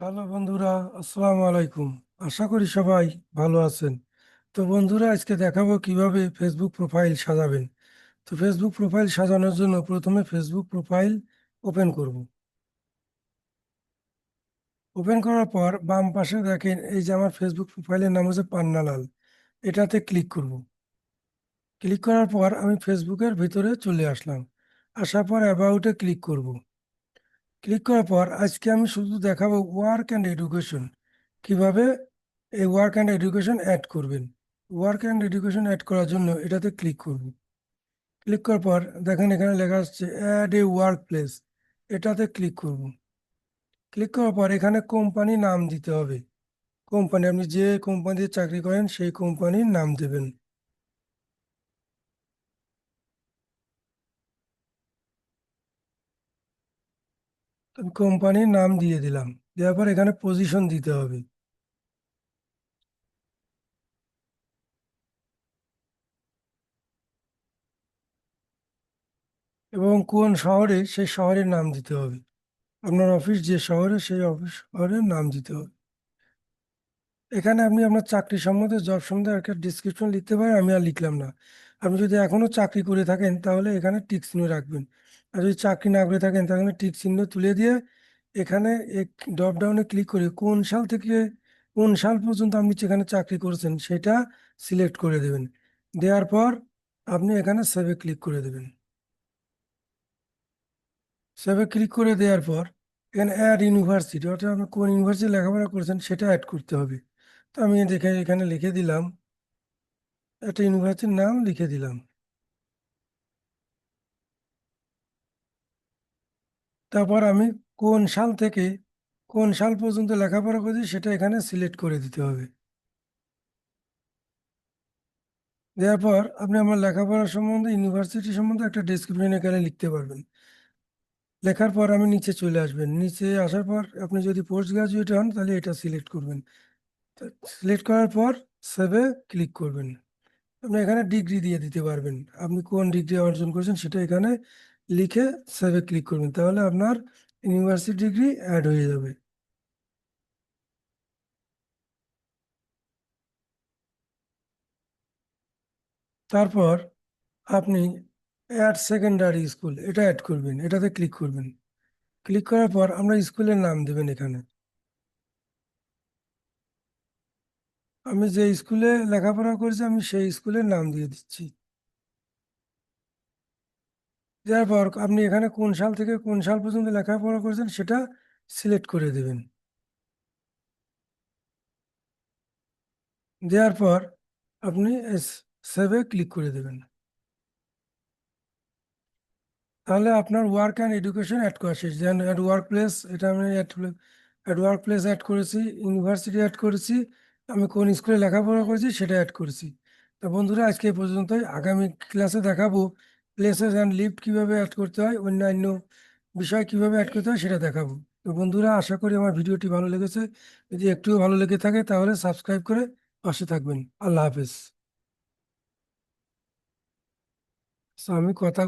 Hello বন্ধুরা, আসসালামু আলাইকুম। আশা করি সবাই ভালো আছেন। তো বন্ধুরা, আজকে দেখাবো কীভাবে ফেসবুক প্রোফাইল সাজাবেন। তো ফেসবুক প্রোফাইল সাজানোর জন্য প্রথমে ফেসবুক প্রোফাইল ওপেন করব। ওপেন করার পর বাম পাশে দেখেন, এই যে আমার ফেসবুক প্রোফাইলের নাম হচ্ছে পান্নালাল। এটাতে ক্লিক করব। ক্লিক করার পর আমি ফেসবুকের ভিতরে চলে আসলাম। আসার পর অ্যাবাউটে ক্লিক করব। ক্লিক করার পর আজকে আমি শুধু দেখাবো ওয়ার্ক অ্যান্ড এডুকেশন কীভাবে এই ওয়ার্ক অ্যান্ড এডুকেশন অ্যাড করবেন? ওয়ার্ক অ্যান্ড এডুকেশন অ্যাড করার জন্য এটাতে ক্লিক করব ক্লিক করার পর দেখেন এখানে লেখা আসছে অ্যাড এ ওয়ার্ক প্লেস এটাতে ক্লিক করব ক্লিক করার পর এখানে কোম্পানি নাম দিতে হবে। কোম্পানি আপনি যে কোম্পানিতে চাকরি করেন সেই কোম্পানির নাম দেবেন। আমি কোম্পানির নাম দিয়ে দিলাম। দেওয়ার পর এখানে পজিশন দিতে হবে। এবং কোন শহরে সেই শহরের নাম দিতে হবে। আপনার অফিস যে শহরে, সেই অফিস শহরের নাম দিতে হবে। এখানে আপনি আপনার চাকরি সম্বন্ধে জব সম্বন্ধে একটা ডিসক্রিপশন লিখতে পারেন, আমি আর লিখলাম না। আপনি যদি এখনও চাকরি করে থাকেন, তাহলে এখানে টিক চিহ্ন রাখবেন। আর যদি চাকরি না করে থাকেন, তাহলে টিক চিহ্ন তুলে দিয়ে এখানে ড্রপ ডাউনে ক্লিক করে কোন সাল থেকে কোন সাল পর্যন্ত আপনি যেখানে চাকরি করেছেন সেটা সিলেক্ট করে দেবেন। দেওয়ার পর আপনি এখানে সেভে ক্লিক করে দেবেন। সেভে ক্লিক করে দেওয়ার পর এখানে অ্যাড ইউনিভার্সিটি অর্থাৎ আপনি কোন ইউনিভার্সিটি লেখাপড়া করেছেন সেটা অ্যাড করতে হবে। তো আমি দেখে এখানে লিখে দিলাম, একটা ইউনিভার্সিটির নাম লিখে দিলাম। তারপর আমি কোন সাল থেকে কোন সাল পর্যন্ত লেখাপড়া করেছি সেটা এখানে সিলেক্ট করে দিতে হবে। দেওয়ার পর আপনি আমার লেখাপড়া সম্বন্ধে ইউনিভার্সিটি সম্বন্ধে একটা ডেসক্রিপশন এখানে লিখতে পারবেন। লেখার পর আমি নিচে চলে আসবেন। নিচে আসার পর আপনি যদি পোস্ট গ্রাজুয়েট হন তাহলে এটা সিলেক্ট করবেন। সিলেক্ট করার পর সেভে ক্লিক করবেন। আপনি এখানে ডিগ্রি দিয়ে দিতে পারবেন। আপনি কোন ডিগ্রি অর্জন করেছেন সেটা এখানে লিখে সেভে ক্লিক করবেন, তাহলে আপনার ইউনিভার্সিটি ডিগ্রি অ্যাড হয়ে যাবে। তারপর আপনি অ্যাড সেকেন্ডারি স্কুল এটা অ্যাড করবেন, এটাতে ক্লিক করবেন। ক্লিক করার পর আমরা স্কুলের নাম দেবেন এখানে। আমি যে স্কুলে লেখাপড়া করেছি, আমি সেই স্কুলের নাম দিয়ে দিচ্ছি। দেওয়ার পর আপনি এখানে কোন সাল থেকে কোন সাল পর্যন্ত লেখাপড়া করেছেন সেটা সিলেক্ট করে দেবেন। দেওয়ার পর আপনি সেভে ক্লিক করে দেবেন। তাহলে আপনার ওয়ার্ক অ্যান্ড এডুকেশন অ্যাড করা শেষ। দেন অ্যাড ওয়ার্ক প্লেস এটা আমি add add workplace add করেছি ইউনিভার্সিটি অ্যাড করেছি, আমি কোন স্কুলে লেখাপড়া করেছি সেটা অ্যাড করেছি। তো বন্ধুরা, আজকে এই পর্যন্তই। আগামী ক্লাসে দেখাবো প্লেসেস অ্যান্ড লিফট কীভাবে অ্যাড করতে হয়, অন্যান্য বিষয় কীভাবে অ্যাড করতে হয় সেটা দেখাবো। তো বন্ধুরা, আশা করি আমার ভিডিওটি ভালো লেগেছে। যদি একটুও ভালো লেগে থাকে তাহলে সাবস্ক্রাইব করে পাশে থাকবেন। আল্লাহ হাফেজ। আমি কথা